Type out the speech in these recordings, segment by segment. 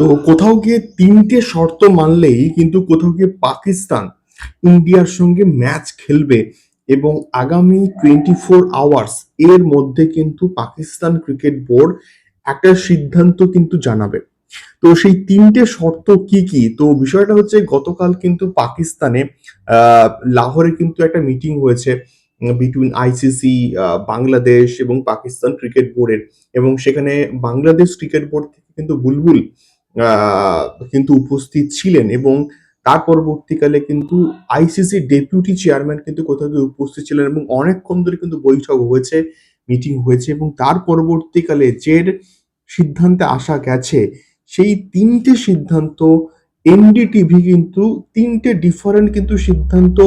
তো কোথাও গিয়ে তিনটে শর্ত মানলেই কিন্তু কোথাও গিয়ে পাকিস্তান ইন্ডিয়ার সঙ্গে ম্যাচ খেলবে এবং আগামী টোয়েন্টি ফোর আওয়ার্স এর মধ্যে কিন্তু পাকিস্তান ক্রিকেট বোর্ড একটা সিদ্ধান্ত কিন্তু জানাবে। তো সেই তিনটে শর্ত কি কি? তো বিষয়টা হচ্ছে গতকাল কিন্তু পাকিস্তানে লাহোরে কিন্তু একটা মিটিং হয়েছে বিটুইন আইসিসি বাংলাদেশ এবং পাকিস্তান ক্রিকেট বোর্ডের এবং সেখানে বাংলাদেশ ক্রিকেট বোর্ড থেকে কিন্তু বুলবুল কিন্তু উপস্থিত ছিলেন এবং তার পরবর্তীকালে কিন্তু আইসিসি ডেপুটি চেয়ারম্যান কিন্তু কোথাও গিয়ে উপস্থিত ছিলেন এবং অনেকক্ষণ ধরে কিন্তু বৈঠক হয়েছে মিটিং হয়েছে এবং তার পরবর্তীকালে যে সিদ্ধান্তে আসা গেছে, সেই তিনটে সিদ্ধান্ত এনডিটিভি কিন্তু তিনটে ডিফারেন্ট কিন্তু সিদ্ধান্ত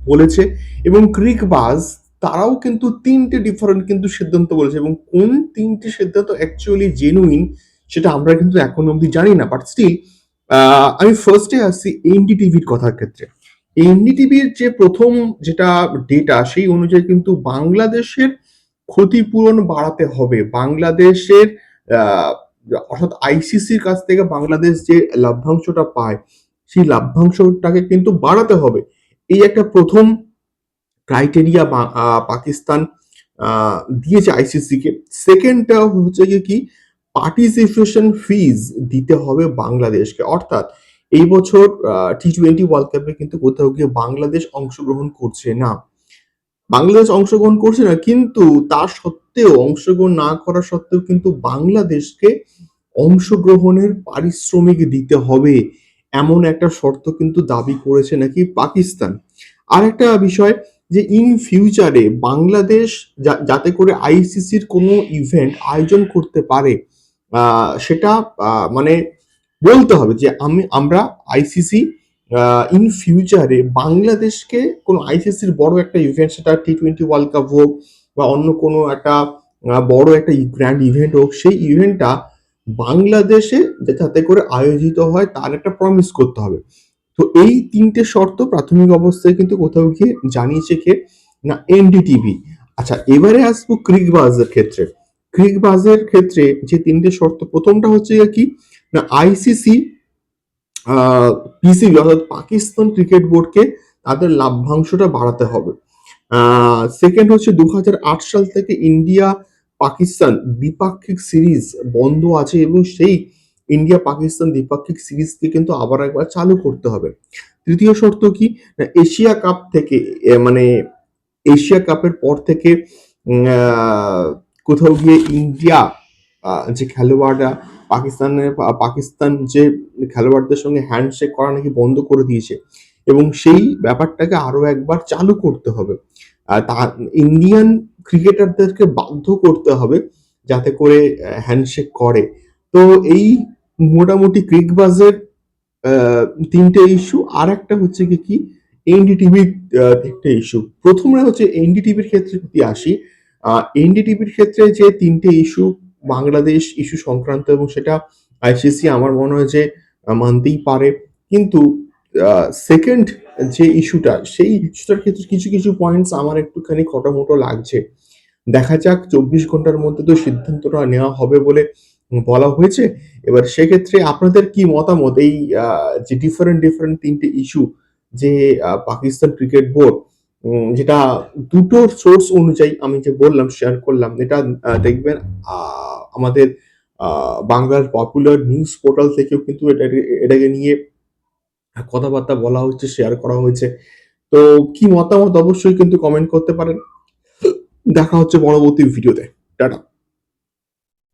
বলেছে এবং ক্রিকবাজ তারাও কিন্তু তিনটে ডিফারেন্ট কিন্তু সিদ্ধান্ত বলেছে এবং কোন তিনটে সিদ্ধান্ত অ্যাকচুয়ালি জেনুইন সেটা আমরা কিন্তু এখন অবধি জানি না বাট স্টিল আমি ফার্স্টে আসছি এনডিটিভির কথার ক্ষেত্রে। এনডিটিভির যে প্রথম যেটা ডেটা সেই অনুযায়ী কিন্তু বাংলাদেশের ক্ষতিপূরণ বাড়াতে হবে। বাংলাদেশের অর্থাৎ আইসিসির কাছ থেকে বাংলাদেশ যে লাভ্যাংশটা পায়, সেই লাভ্যাংশটাকে কিন্তু বাড়াতে হবে। এই একটা প্রথম ক্রাইটেরিয়া পাকিস্তান দিয়েছে আইসিসি কে। সেকেন্ডটা হচ্ছে কি পার্টিসিপেশন ফিজ দিতে হবে বাংলাদেশকে। অর্থাৎ এই বছর টি টোয়েন্টি ওয়ার্ল্ড কাপে কিন্তু কোথাও গিয়ে বাংলাদেশ অংশগ্রহণ করছে না। বাংলাদেশ অংশগ্রহণ করছে না, কিন্তু তা সত্ত্বেও, অংশগ্রহণ না করা সত্ত্বেও কিন্তু বাংলাদেশকে অংশগ্রহণের পারিশ্রমিক দিতে হবে। এমন একটা শর্ত কিন্তু দাবি করেছে নাকি পাকিস্তান। আর একটা বিষয় যে ইন ফিউচারে বাংলাদেশ যাতে করে আইসিসির কোনো ইভেন্ট আয়োজন করতে পারে সেটা মানে বলতে হবে যে আমি, আমরা আইসিসি ইন ফিউচারে বাংলাদেশকে কোনো আইসিসির বড় একটা ইভেন্ট সেটা টি টোয়েন্টি ওয়ার্ল্ড কাপ হোক বা অন্য কোনো একটা বড় একটা গ্র্যান্ড ইভেন্ট হোক, সেই ইভেন্টটা বাংলাদেশে যাতে করে আয়োজিত হয়, তার একটা প্রমিস করতে হবে। তো এই তিনটে শর্ত প্রাথমিক অবস্থায় কিন্তু কোথাও গিয়ে জানিয়েছে কে? না এনডিটিভি আচ্ছা এবারে আসব ক্রিকবাজের ক্ষেত্রে। ক্রিকবাজের ক্ষেত্রে যে তিনটে শর্ত, প্রথমটা হচ্ছে কি? না আইসিসি পিসিবি অর্থাৎ পাকিস্তান ক্রিকেট বোর্ডকে তাদের লাভ্যাংশটা বাড়াতে হবে। সেকেন্ড হচ্ছে দু হাজার আট সাল থেকে ইন্ডিয়া পাকিস্তান দ্বিপাক্ষিক সিরিজ বন্ধ আছে এবং সেই ইন্ডিয়া পাকিস্তান দ্বিপাক্ষিক সিরিজকে কিন্তু আবার একবার চালু করতে হবে। তৃতীয় শর্ত কি? না, এশিয়া কাপ থেকে মানে এশিয়া কাপের পর থেকে কোথাও গিয়ে ইন্ডিয়া যে খেলোয়াড়রা পাকিস্তানের পাকিস্তান যে খেলোয়াড়দের সঙ্গে হ্যান্ডশেক করা নাকি বন্ধ করে দিয়েছে এবং সেই ব্যাপারটাকে আরও একবার চালু করতে হবে। তা ইন্ডিয়ান ক্রিকেটারদেরকে বাধ্য করতে হবে যাতে করে হ্যান্ডশেক করে। তো এই মোটামুটি ক্রিকবাজের তিনটে ইস্যু আর একটা হচ্ছে কি কি? এনডিটিভির তিনটে ইস্যু প্রথমে হচ্ছে এনডিটিভির ক্ষেত্রে যদি আসি এনডিটিভির ক্ষেত্রে যে তিনটে ইস্যু বাংলাদেশ ইস্যু সংক্রান্ত এবং সেটা আইসিসি আমার মনে হয় যে মানতেই পারে। কিন্তু সেকেন্ড যে ইস্যুটা সেই ইস্যুটার ক্ষেত্রে কিছু কিছু পয়েন্টস আমার একটুখানি খটোমটো লাগছে। দেখা যাক, চব্বিশ ঘণ্টার মধ্যে তো সিদ্ধান্তটা নেওয়া হবে বলে বলা হয়েছে। এবার সেক্ষেত্রে আপনাদের কি মতামত? এই যে ডিফারেন্ট ডিফারেন্ট তিনটে ইস্যু যে পাকিস্তান ক্রিকেট বোর্ড যেটা দুটো সোর্স অনুযায়ী আমি যে বললাম শেয়ার করলাম, এটা দেখবেন আমাদের বাংলার পপুলার নিউজ পোর্টাল থেকেও কিন্তু এটাকে এটাকে নিয়ে কথাবার্তা বলা হচ্ছে শেয়ার করা হয়েছে। তো কি মতামত? অবশ্যই কিন্তু কমেন্ট করতে পারেন। দেখা হচ্ছে পরবর্তী ভিডিওতে টাটা।